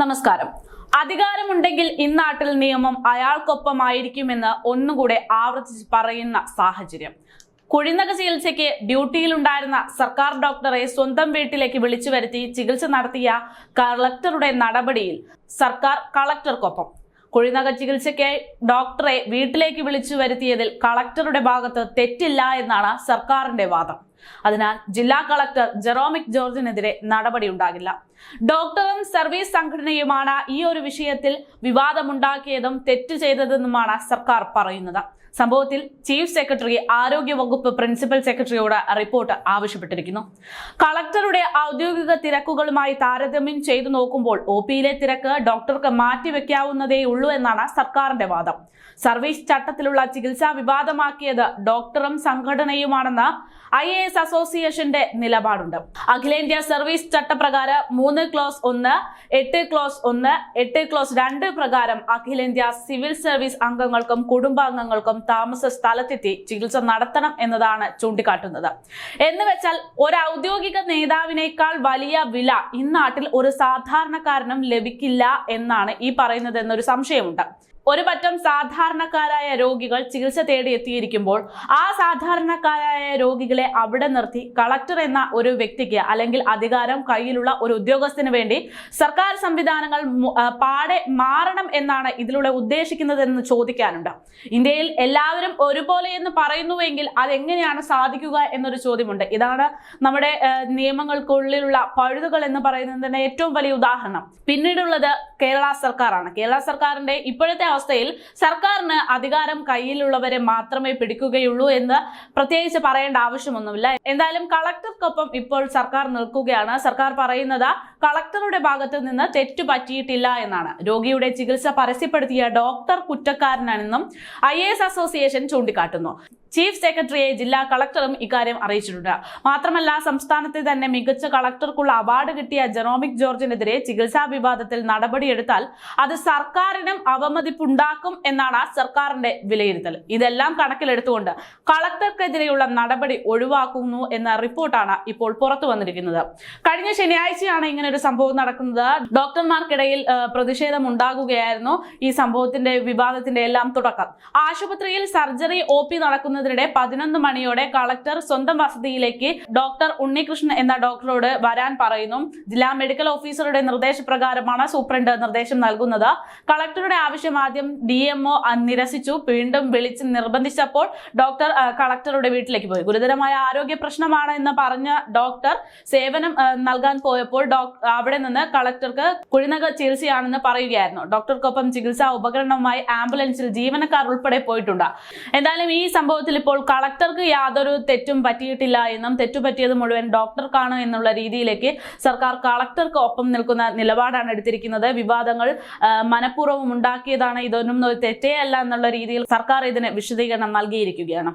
നമസ്കാരം. അധികാരമുണ്ടെങ്കിൽ ഇന്നാട്ടിൽ നിയമം അയാൾക്കൊപ്പമായിരിക്കുമെന്ന് ഒന്നുകൂടെ ആവർത്തിച്ച് പറയുന്ന സാഹചര്യം. കുഴിനക ചികിത്സയ്ക്ക് ഡ്യൂട്ടിയിലുണ്ടായിരുന്ന സർക്കാർ ഡോക്ടറെ സ്വന്തം വീട്ടിലേക്ക് വിളിച്ചു വരുത്തി ചികിത്സ നടത്തിയ കളക്ടറുടെ നടപടിയിൽ സർക്കാർ കളക്ടർക്കൊപ്പം. കുഴിനക ചികിത്സയ്ക്ക് ഡോക്ടറെ വീട്ടിലേക്ക് വിളിച്ചു വരുത്തിയതിൽ കളക്ടറുടെ ഭാഗത്ത് തെറ്റില്ല എന്നാണ് സർക്കാരിന്റെ വാദം. അതിനാൽ ജില്ലാ കളക്ടർ ജെറോമിക് ജോർജിനെതിരെ നടപടി ഉണ്ടാകില്ല. ഡോക്ടറും സർവീസ് സംഘടനയുമാണ് ഈ ഒരു വിഷയത്തിൽ വിവാദമുണ്ടാക്കിയതും തെറ്റ് ചെയ്തതെന്നുമാണ് സർക്കാർ പറയുന്നത്. സംഭവത്തിൽ ചീഫ് സെക്രട്ടറി ആരോഗ്യ വകുപ്പ് പ്രിൻസിപ്പൽ സെക്രട്ടറിയോട് റിപ്പോർട്ട് ആവശ്യപ്പെട്ടിരിക്കുന്നു. കളക്ടറുടെ ഔദ്യോഗിക തിരക്കുകളുമായി താരതമ്യം ചെയ്തു നോക്കുമ്പോൾ ഒ പിയിലെ തിരക്ക് ഡോക്ടർക്ക് മാറ്റിവെക്കാവുന്നതേ ഉള്ളൂ എന്നാണ് സർക്കാരിന്റെ വാദം. സർവീസ് ചട്ടത്തിലുള്ള ചികിത്സാ വിവാദമാക്കിയത് ഡോക്ടറും സംഘടനയുമാണെന്ന് ഐ എ എസ് അസോസിയേഷന്റെ നിലപാടുണ്ട്. അഖിലേന്ത്യാ സർവീസ് ചട്ടപ്രകാരം മൂന്ന് ക്ലോസ് ഒന്ന് എട്ട് ക്ലോസ് ഒന്ന് എട്ട് ക്ലോസ് രണ്ട് പ്രകാരം അഖിലേന്ത്യാ സിവിൽ സർവീസ് അംഗങ്ങൾക്കും കുടുംബാംഗങ്ങൾക്കും താമസ സ്ഥലത്തെത്തി ചികിത്സ നടത്തണം എന്നതാണ് ചൂണ്ടിക്കാട്ടുന്നത്. എന്ന് വെച്ചാൽ ഒരു ഔദ്യോഗിക നേതാവിനേക്കാൾ വലിയ വില ഇന്നാട്ടിൽ ഒരു സാധാരണക്കാരനും ലഭിക്കില്ല എന്നാണ് ഈ പറയുന്നത് എന്നൊരു സംശയമുണ്ട്. ഒരു പറ്റം സാധാരണക്കാരായ രോഗികൾ ചികിത്സ തേടി എത്തിയിരിക്കുമ്പോൾ ആ സാധാരണക്കാരായ രോഗികളെ അവിടെ നിർത്തി കളക്ടർ എന്ന ഒരു വ്യക്തിക്ക് അല്ലെങ്കിൽ അധികാരം കയ്യിലുള്ള ഒരു ഉദ്യോഗസ്ഥന് വേണ്ടി സർക്കാർ സംവിധാനങ്ങൾ പാടെ മാറണം എന്നാണ് ഇതിലൂടെ ഉദ്ദേശിക്കുന്നത് എന്ന് ചോദിക്കാനുണ്ട്. ഇന്ത്യയിൽ എല്ലാവരും ഒരുപോലെ എന്ന് പറയുന്നുവെങ്കിൽ അതെങ്ങനെയാണ് സാധിക്കുക എന്നൊരു ചോദ്യമുണ്ട്. ഇതാണ് നമ്മുടെ നിയമങ്ങൾക്കുള്ളിലുള്ള പഴുതുകൾ എന്ന് പറയുന്നതിന്റെ ഏറ്റവും വലിയ ഉദാഹരണം. പിന്നീടുള്ളത് കേരള സർക്കാരാണ് കേരള സർക്കാരിന്റെ ഇപ്പോഴത്തെ അവസ്ഥയിൽ സർക്കാരിന് അധികാരം കയ്യിലുള്ളവരെ മാത്രമേ പിടിക്കുകയുള്ളൂ എന്ന് പ്രത്യേകിച്ച് പറയേണ്ട ആവശ്യമൊന്നുമില്ല. എന്തായാലും കളക്ടർക്കൊപ്പം ഇപ്പോൾ സർക്കാർ നിൽക്കുകയാണ്. സർക്കാർ പറയുന്നത് കളക്ടറുടെ ഭാഗത്ത് നിന്ന് തെറ്റു പറ്റിയിട്ടില്ല എന്നാണ്. രോഗിയുടെ ചികിത്സ പരസ്യപ്പെടുത്തിയ ഡോക്ടർ കുറ്റക്കാരനാണെന്നും ഐ അസോസിയേഷൻ ചൂണ്ടിക്കാട്ടുന്നു. ചീഫ് സെക്രട്ടറിയെ ജില്ലാ കളക്ടറും ഇക്കാര്യം അറിയിച്ചിട്ടുണ്ട്. മാത്രമല്ല സംസ്ഥാനത്തെ തന്നെ മികച്ച കളക്ടർക്കുള്ള അവാർഡ് കിട്ടിയ ജെറോമിക് ജോർജിനെതിരെ ചികിത്സാ വിവാദത്തിൽ നടപടിയെടുത്താൽ അത് സർക്കാരിനും അവമതിപ്പുണ്ടാക്കും എന്നാണ് സർക്കാരിന്റെ വിലയിരുത്തൽ. ഇതെല്ലാം കണക്കിലെടുത്തുകൊണ്ട് കളക്ടർക്കെതിരെയുള്ള നടപടി ഒഴിവാക്കുന്നു എന്ന റിപ്പോർട്ടാണ് ഇപ്പോൾ പുറത്തു വന്നിരിക്കുന്നത്. കഴിഞ്ഞ ശനിയാഴ്ചയാണ് ഇങ്ങനെ ഒരു സംഭവം നടക്കുന്നത്. ഡോക്ടർമാർക്കിടയിൽ പ്രതിഷേധം ഉണ്ടാകുകയായിരുന്നു ഈ സംഭവത്തിന്റെ വിവാദത്തിന്റെ എല്ലാം തുടക്കം. ആശുപത്രിയിൽ സർജറി ഒ പി നടക്കുന്നതിനിടെ പതിനൊന്ന് മണിയോടെ കളക്ടർ സ്വന്തം വസതിയിലേക്ക് ഡോക്ടർ ഉണ്ണികൃഷ്ണൻ എന്ന ഡോക്ടറോട് വരാൻ പറയുന്നു. ജില്ലാ മെഡിക്കൽ ഓഫീസറുടെ നിർദ്ദേശപ്രകാരമാണ് സൂപ്രണ്ട് നിർദ്ദേശം നൽകുന്നത്. കളക്ടറുടെ ആവശ്യം ആദ്യം ഡി നിരസിച്ചു. വീണ്ടും വിളിച്ച് നിർബന്ധിച്ചപ്പോൾ ഡോക്ടർ കളക്ടറുടെ വീട്ടിലേക്ക് പോയി. ഗുരുതരമായ ആരോഗ്യ പ്രശ്നമാണ് എന്ന് പറഞ്ഞ ഡോക്ടർ സേവനം നൽകാൻ പോയപ്പോൾ അവിടെ നിന്ന് കളക്ടർക്ക് കുഴിനക ചികിത്സയാണെന്ന് പറയുകയായിരുന്നു. ഡോക്ടർക്കൊപ്പം ചികിത്സാ ഉപകരണവുമായി ആംബുലൻസിൽ ജീവനക്കാർ ഉൾപ്പെടെ പോയിട്ടുണ്ട്. എന്തായാലും ഈ സംഭവത്തിൽ ഇപ്പോൾ കളക്ടർക്ക് യാതൊരു തെറ്റും പറ്റിയിട്ടില്ല എന്നും തെറ്റുപറ്റിയത് മുഴുവൻ ഡോക്ടർക്കാണ് എന്നുള്ള രീതിയിലേക്ക് സർക്കാർ കളക്ടർക്ക് ഒപ്പം നിൽക്കുന്ന നിലപാടാണ് എടുത്തിരിക്കുന്നത്. വിവാദങ്ങൾ മനഃപൂർവം ഉണ്ടാക്കിയതാണ് ഇതൊന്നും ഒരു തെറ്റേ അല്ല എന്നുള്ള രീതിയിൽ സർക്കാർ ഇതിന് വിശദീകരണം നൽകിയിരിക്കുകയാണ്.